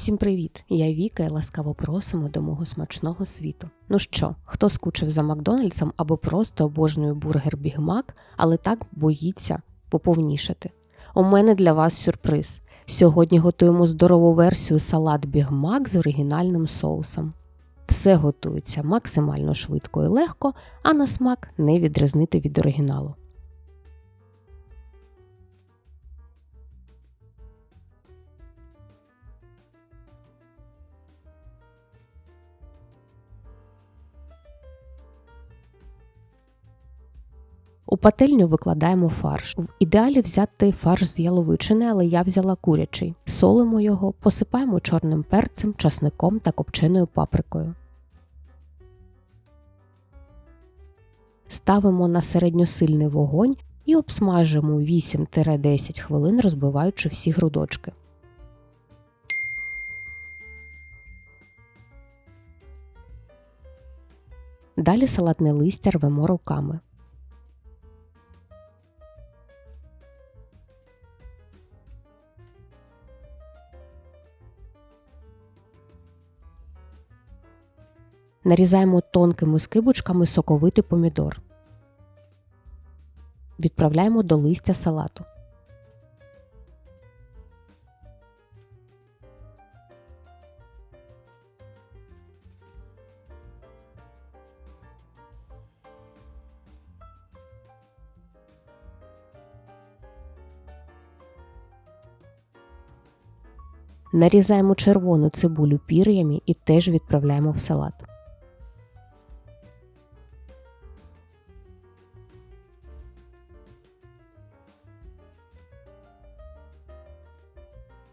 Всім привіт! Я Віка і ласкаво просимо до мого смачного світу. Ну що, хто скучив за Макдональдсом або просто обожнює бургер Біг Мак, але так боїться поповнішати? У мене для вас сюрприз. Сьогодні готуємо здорову версію салат Біг Мак з оригінальним соусом. Все готується максимально швидко і легко, а на смак не відрізнити від оригіналу. У пательню викладаємо фарш. В ідеалі взяти фарш з яловичини, але я взяла курячий. Солимо його, посипаємо чорним перцем, часником та копченою паприкою. Ставимо на середньосильний вогонь і обсмажимо 8-10 хвилин, розбиваючи всі грудочки. Далі салатне листя рвемо руками. Нарізаємо тонкими скибочками соковитий помідор. Відправляємо до листя салату. Нарізаємо червону цибулю пір'ями і теж відправляємо в салат.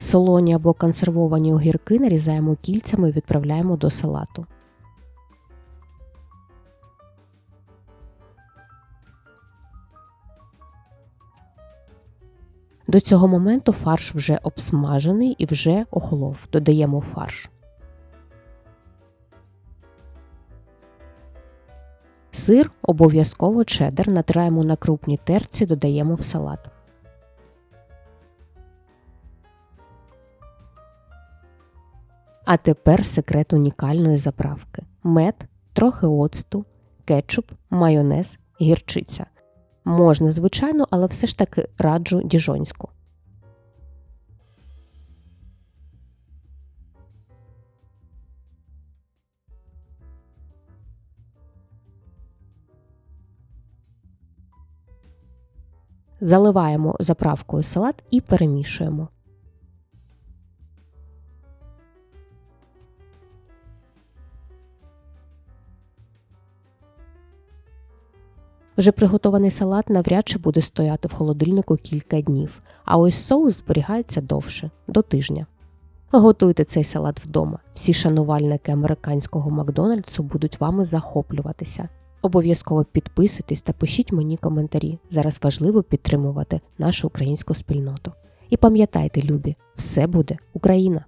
Солоні або консервовані огірки нарізаємо кільцями і відправляємо до салату. До цього моменту фарш вже обсмажений і вже охолов. Додаємо фарш. Сир обов'язково чеддер натираємо на крупній терці, додаємо в салат. А тепер секрет унікальної заправки: мед, трохи оцту, кетчуп, майонез, гірчиця. Можна, звичайно, але все ж таки раджу діжонську. Заливаємо заправкою салат і перемішуємо. Вже приготований салат навряд чи буде стояти в холодильнику кілька днів, а ось соус зберігається довше до тижня. Готуйте цей салат вдома. Всі шанувальники американського Макдональдсу будуть вами захоплюватися. Обов'язково підписуйтесь та пишіть мені коментарі. Зараз важливо підтримувати нашу українську спільноту. І пам'ятайте, любі, все буде Україна!